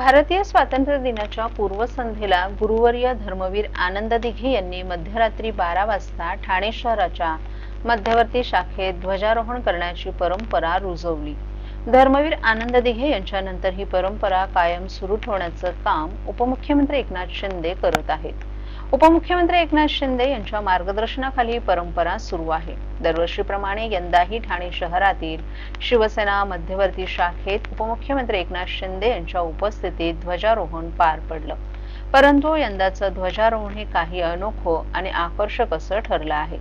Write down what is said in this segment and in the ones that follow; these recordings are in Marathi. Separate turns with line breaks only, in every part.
भारतीय स्वातंत्र्य दिनाच्या पूर्वसंध्येला गुरुवर्य धर्मवीर आनंद दिघे यांनी मध्यरात्री बारा वाजता ठाणे शहराच्या मध्यवर्ती शाखेत ध्वजारोहण करण्याची परंपरा रुजवली. धर्मवीर आनंद दिघे यांच्यानंतर ही परंपरा कायम सुरू ठेवण्याचं काम उपमुख्यमंत्री एकनाथ शिंदे करत आहेत. उपमुख्यमंत्री एकनाथ शिंदे यांच्या मार्गदर्शनाखाली ही परंपरा सुरू आहे. दरवर्षीप्रमाणे यंदाही ठाणे शहरातील शिवसेना मध्यवर्ती शाखेत उपमुख्यमंत्री एकनाथ शिंदे यांच्या उपस्थितीत ध्वजारोहण पार पडलं. परंतु यंदाचं ध्वजारोहण हे काही अनोखं आणि आकर्षक असं ठरलं आहे.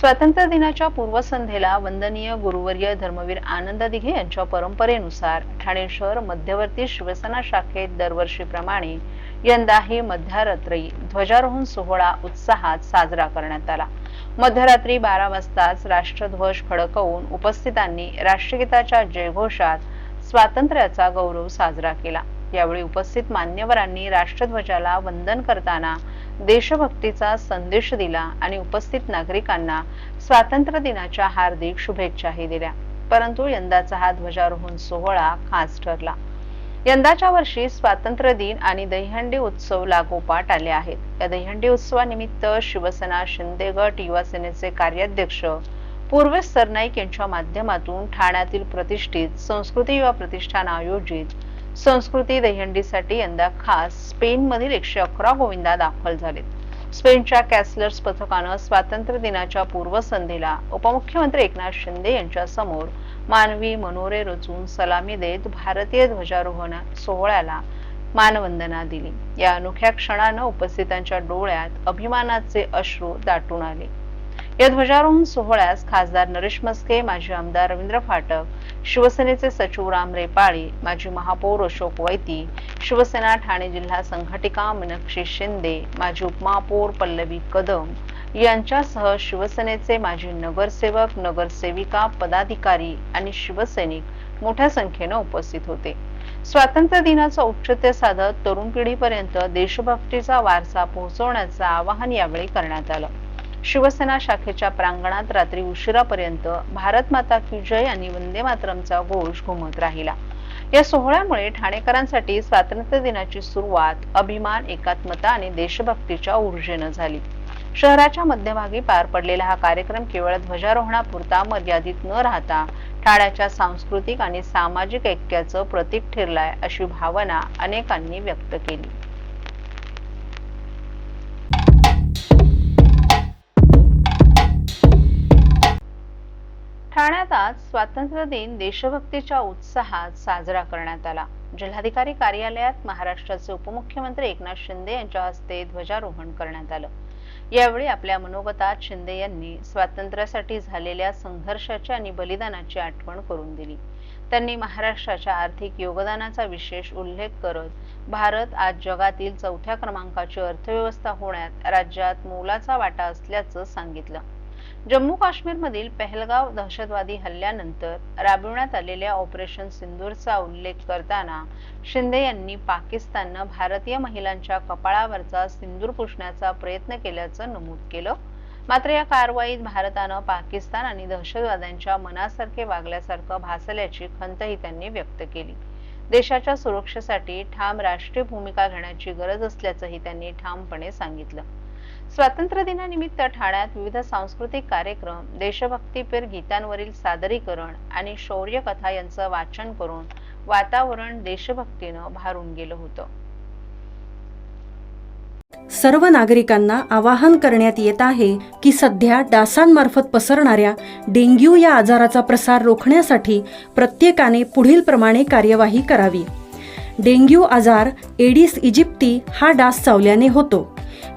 स्वातंत्र्य दिनाच्या पूर्वसंध्येला वंदनीय गुरुवर्य धर्मवीर आनंद दिघे यांच्या परंपरेनुसार ठाणे शहर मध्यवर्ती शिवसेना शाखेत दरवर्षीप्रमाणे यंदाही मध्यरात्री ध्वजारोहण सोहळा उत्साहात साजरा करण्यात आला. मध्यरात्री बारा वाजताच राष्ट्रध्वज फडकवून उपस्थितांनी राष्ट्रगीताच्या जयघोषात स्वातंत्र्याचा गौरव साजरा केला. यावेळी उपस्थित मान्यवरांनी राष्ट्रध्वजाला वंदन करताना देशभक्तीचा संदेश दिला आणि उपस्थित नागरिकांना स्वातंत्र्य दिनाच्या हार्दिक शुभेच्छाही दिल्या. परंतु यंदाचा हा ध्वजारोहण सोहळा खास ठरला. यंदाच्या वर्षी स्वातंत्र्य दिन आणि दहीहंडी उत्सव लागोपाठ आले आहेत. या दहीहंडी उत्सवानिमित्त शिवसेना शिंदे गट युवा सेनेचे कार्याध्यक्ष पूर्वेश सरनाईक यांच्या माध्यमातून ठाण्यातील प्रतिष्ठित संस्कृती युवा प्रतिष्ठान आयोजित संस्कृती दहीहंडीसाठी यंदा खास स्पेन मधील एकशे अकरा गोविंदा दाखल झालेत. स्पेनच्या कॅसलर्स पथकानं स्वातंत्र्य दिनाच्या पूर्वसंध्येला उपमुख्यमंत्री एकनाथ शिंदे यांच्या समोर मानवी मनोरे रचून सलामी देत भारतीय ध्वजारोहण सोहळ्याला मानवंदना दिली. या अनोख्या क्षणानं उपस्थितांच्या डोळ्यात अभिमानाचे अश्रू दाटून आले. या ध्वजारोहण सोहळ्यास खासदार नरेश मस्के माजी आमदार रवींद्र फाटक शिवसेनेचे सचिव राम रेपाळे माजी महापौर अशोक वैती शिवसेना ठाणे जिल्हा संघटिका मीनाक्षी शिंदे माजी उपमहापौर पल्लवी कदम यांच्यासह शिवसेनेचे माजी नगरसेवक नगरसेविका पदाधिकारी आणि शिवसैनिक मोठ्या संख्येनं उपस्थित होते. स्वातंत्र्य दिनाचं औचित्य साधत तरुण पिढीपर्यंत देशभक्तीचा वारसा पोहोचवण्याचं आवाहन यावेळी करण्यात आलं. शिवसेना शाखेच्या प्रांगणात रात्री उशिरापर्यंत भारत माता की जय आणि वंदे मातरमचा घोष घुमत राहिला. या सोहळ्यामुळे ठाणेकरांसाठी स्वातंत्र्य दिनाची सुरुवात अभिमान एकात्मता आणि देशभक्तीच्या ऊर्जेनं झाली. शहराच्या मध्यभागी पार पडलेला हा कार्यक्रम केवळ ध्वजारोहणापुरता मर्यादित न राहता ठाण्याच्या सांस्कृतिक आणि सामाजिक ऐक्याचं प्रतीक ठरलाय अशी भावना अनेकांनी व्यक्त केली. आज स्वातंत्र्य दिन देशभक्तीच्या उत्साहात साजरा करण्यात आला. जिल्हाधिकारी कार्यालयात महाराष्ट्राचे उपमुख्यमंत्री एकनाथ शिंदे यांच्या हस्ते ध्वजारोहण करण्यात आलं. यावेळी आपल्या मनोगतात शिंदे यांनी स्वातंत्र्यासाठी झालेल्या संघर्षाची आणि बलिदानाची आठवण करून दिली. त्यांनी महाराष्ट्राच्या आर्थिक योगदानाचा विशेष उल्लेख करत भारत आज जगातील चौथ्या क्रमांकाची अर्थव्यवस्था होण्यात राज्यात मोलाचा वाटा असल्याचं सांगितलं. जम्मू काश्मीरमधील पहलगाव दहशतवादी हल्ल्यानंतर राबविण्यात आलेल्या ऑपरेशन सिंदूरचा उल्लेख करताना शिंदे यांनी पाकिस्ताननं भारतीय महिलांच्या कपाळावरचा सिंदूर पुसण्याचा प्रयत्न केल्याचं नमूद केलं. मात्र या कारवाईत भारतानं पाकिस्तान आणि दहशतवाद्यांच्या मनासारखे वागल्यासारखं भासल्याची खंतही त्यांनी व्यक्त केली. देशाच्या सुरक्षेसाठी ठाम राष्ट्रीय भूमिका घेण्याची गरज असल्याचंही त्यांनी ठामपणे सांगितलं. स्वातंत्र्य दिनानिमित्त ठाण्यात विविध सांस्कृतिक कार्यक्रम देशभक्तीपर गीतांवरील सादरीकरण आणि शौर्य कथा यांचं वाचन करून वातावरण देशभक्तीनं भारून गेलं होतं.
सर्व नागरिकांना आवाहन करण्यात येत आहे की सध्या डासांमार्फत पसरणाऱ्या डेंग्यू या आजाराचा प्रसार रोखण्यासाठी प्रत्येकाने पुढील प्रमाणे कार्यवाही करावी. डेंग्यू आजार एडिस इजिप्ती हा डास चावल्याने होतो.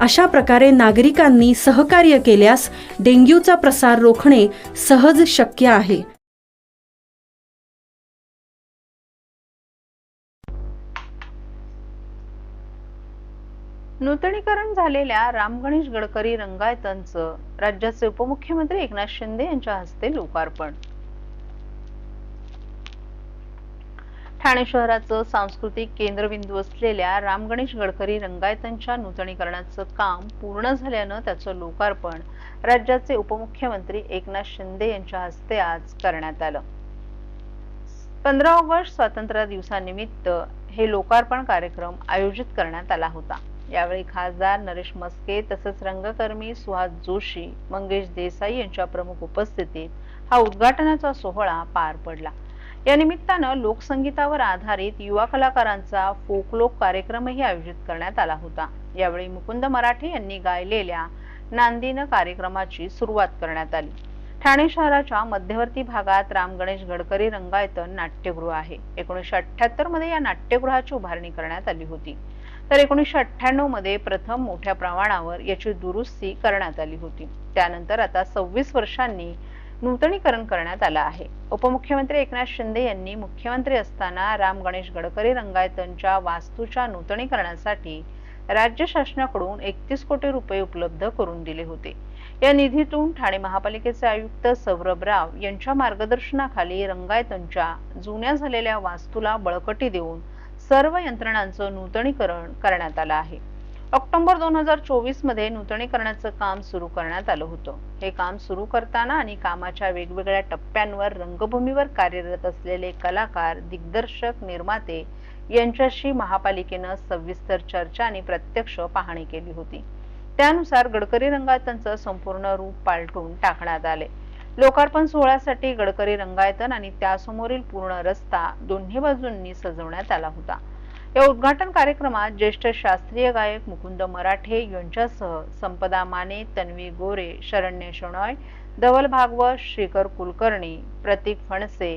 अशा प्रकारे नागरिकांनी सहकार्य केल्यास डेंग्यूचा प्रसार रोखणे सहज शक्य आहे.
नूतनीकरण झालेल्या राम गणेश गडकरी रंगायतनचं राज्याचे उपमुख्यमंत्री एकनाथ शिंदे यांच्या हस्ते लोकार्पण. ठाणे शहराचं सांस्कृतिक केंद्रबिंदू असलेल्या राम गणेश गडकरी रंगायतांच्या नूतनीकरणाचं काम पूर्ण झाल्यानं त्याचं लोकार्पण राज्याचे उपमुख्यमंत्री एकनाथ शिंदे यांच्या हस्ते आज करण्यात आलं. पंधरा ऑगस्ट स्वातंत्र्य दिवसानिमित्त हे लोकार्पण कार्यक्रम आयोजित करण्यात आला होता. यावेळी खासदार नरेश मस्के तसंच रंगकर्मी सुहास जोशी मंगेश देसाई यांच्या प्रमुख उपस्थितीत हा उद्घाटनाचा सोहळा पार पडला. या निमित्तानं लोकसंगीतावर आधारित युवा कलाकारांचा फोकलोक कार्यक्रमही आयोजित करण्यात आला होता. यावेळी मुकुंद मराठे यांनी गायलेल्या नांदीनं कार्यक्रमाची सुरुवात करण्यात आली. ठाणे शहराच्या मध्यवर्ती भागात राम गणेश गडकरी रंगायतन नाट्यगृह आहे. एकोणीसशे अठ्याहत्तरमध्ये या नाट्यगृहाची उभारणी करण्यात आली होती. तर एकोणीसशे अठ्ठ्याण्णवमध्ये प्रथम मोठ्या प्रमाणावर याची दुरुस्ती करण्यात आली होती. त्यानंतर आता सव्वीस वर्षांनी नूतनीकरण करण्यात आलं आहे. उपमुख्यमंत्री एकनाथ शिंदे यांनी मुख्यमंत्री असताना राम गणेश गडकरी रंगायतनच्या वास्तूच्या नूतनीकरणासाठी राज्य शासनाकडून एकतीस कोटी रुपये उपलब्ध करून दिले होते. या निधीतून ठाणे महापालिकेचे आयुक्त सौरभ राव यांच्या मार्गदर्शनाखाली रंगायतनच्या जुन्या झालेल्या वास्तूला बळकटी देऊन सर्व यंत्रणांचं नूतनीकरण करण्यात आलं आहे. ऑक्टोबर दोन हजार चोवीसमध्ये नूतनीकरणाचं काम सुरू करण्यात आलं होतं. हे काम सुरू करताना आणि कामाच्या वेगवेगळ्या टप्प्यांवर रंगभूमीवर कार्यरत असलेले कलाकार दिग्दर्शक निर्माते यांच्याशी महापालिकेनं सविस्तर चर्चा आणि प्रत्यक्ष पाहणी केली होती. त्यानुसार गडकरी रंगायतनचं संपूर्ण रूप पालटून टाकण्यात आले. लोकार्पण सोहळ्यासाठी गडकरी रंगायतन आणि त्यासमोरील पूर्ण रस्ता दोन्ही बाजूंनी सजवण्यात आला होता. या उद्घाटन कार्यक्रमात ज्येष्ठ शास्त्रीय गायक मुकुंद मराठे यांच्यासह संपदा माने तन्वी गोरे शरण्य शोणॉय धवल भागवत श्रीकर कुलकर्णी प्रतीक फणसे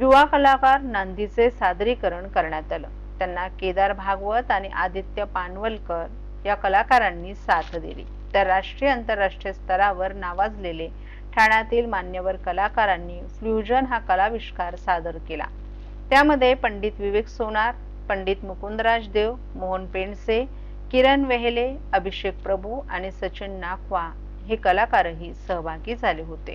युवा कलाकार नांदीचे सादरीकरण करण्यात आलं. त्यांना केदार भागवत आणि आदित्य पानवलकर या कलाकारांनी साथ दिली. तर राष्ट्रीय आंतरराष्ट्रीय स्तरावर नावाजलेले ठाण्यातील मान्यवर कलाकारांनी फ्ल्युजन हा कलाविष्कार सादर केला. त्यामध्ये पंडित विवेक सोनार पंडित मुकुंदराज देव मोहन पेंडसे किरण वेहेले अभिषेक प्रभू आणि सचिन नाखवा हे कलाकारही सहभागी झाले होते.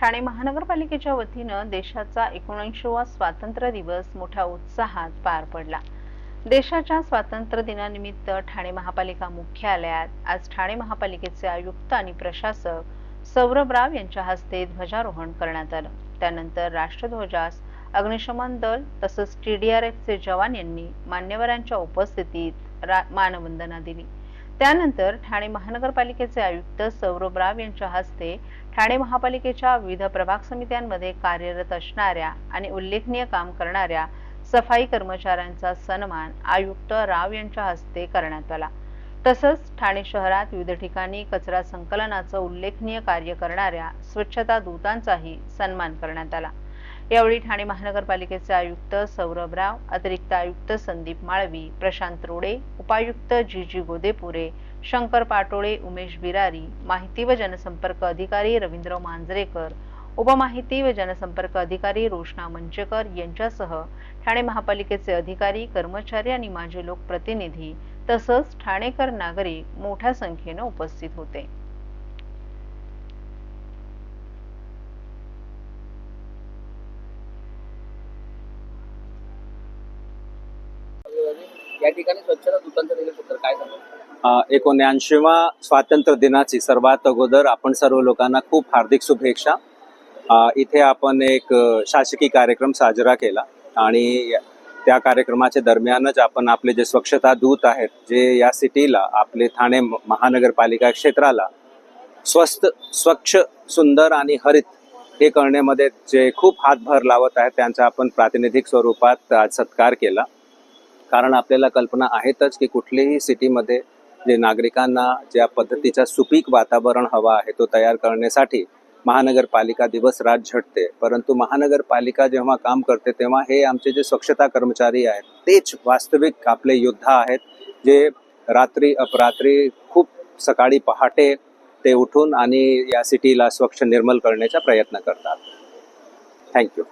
ठाणे महानगरपालिकेच्या वतीनं देशाचा एकोणऐंशीवा स्वातंत्र्य दिवस मोठ्या उत्साहात पार पडला. देशाच्या स्वातंत्र्य दिनानिमित्त ठाणे महापालिका मुख्यालयात आज ठाणे महापालिकेचे आयुक्त आणि प्रशासक सौरभ राव यांच्या हस्ते ध्वजारोहण करण्यात आलं. त्यानंतर राष्ट्रध्वजास अग्निशमन दल तसंच टीडीआरएफचे जवान यांनी मान्यवरांच्या उपस्थितीत रा- मानवंदना दिली. त्यानंतर ठाणे महानगरपालिकेचे आयुक्त सौरभ राव यांच्या हस्ते ठाणे महापालिकेच्या विविध प्रभाग समित्यांमध्ये कार्यरत असणाऱ्या आणि उल्लेखनीय काम करणाऱ्या सफाई कर्मचाऱ्यांचा सन्मान आयुक्त राव यांच्या हस्ते करण्यात आला. तसंच ठाणे शहरात विविध ठिकाणी कचरा संकलनाचं उल्लेखनीय कार्य करणाऱ्या स्वच्छता दूतांचाही सन्मान करण्यात आला. यावेळी ठाणे महानगरपालिकेचे आयुक्त सौरभ राव अतिरिक्त आयुक्त संदीप माळवी प्रशांत रोडे उपायुक्त जी जी गोदेपुरे शंकर पाटोळे उमेश बिरारी माहिती व जनसंपर्क अधिकारी रवींद्र मांजरेकर उपमाहिती व जनसंपर्क अधिकारी रोशना मंचेकर यांच्यासह ठाणे महापालिकेचे अधिकारी कर्मचारी आणि माजी लोकप्रतिनिधी तसंच ठाणेकर नागरिक मोठ्या संख्येने उपस्थित होते.
एकोणऐंशीवा स्वातंत्र्य दिनाची सर्वात अगोदर आपण सर्व लोकांना खूप हार्दिक शुभेच्छा. इथे आपण एक शासकीय कार्यक्रम साजरा केला आणि त्या कार्यक्रमाच्या दरम्यानच आपण आपले जे स्वच्छता दूत आहेत जे या सिटीला आपले ठाणे म- महानगरपालिका क्षेत्राला स्वस्त स्वच्छ सुंदर आणि हरित हे करण्यामध्ये जे खूप हातभार लावत आहेत त्यांचा आपण प्रातिनिधिक स्वरूपात आज सत्कार केला. कारण आपल्याला कल्पना आहेतच की कुठलीही सिटीमध्ये जे नागरिकांना ज्या पद्धतीचा सुपीक वातावरण हवा आहे तो तयार करण्यासाठी महानगरपालिका दिवस रात झटते. परंतु महानगरपालिका जेव्हा काम करते तेव्हा हे आमचे जे स्वच्छता कर्मचारी आहेत तेच वास्तविक आपले योद्धा आहेत जे रात्री अपरात्री खूप सकाळी पहाटे ते उठून आणि या सिटीला स्वच्छ निर्मल करण्याचा प्रयत्न करतात. थँक्यू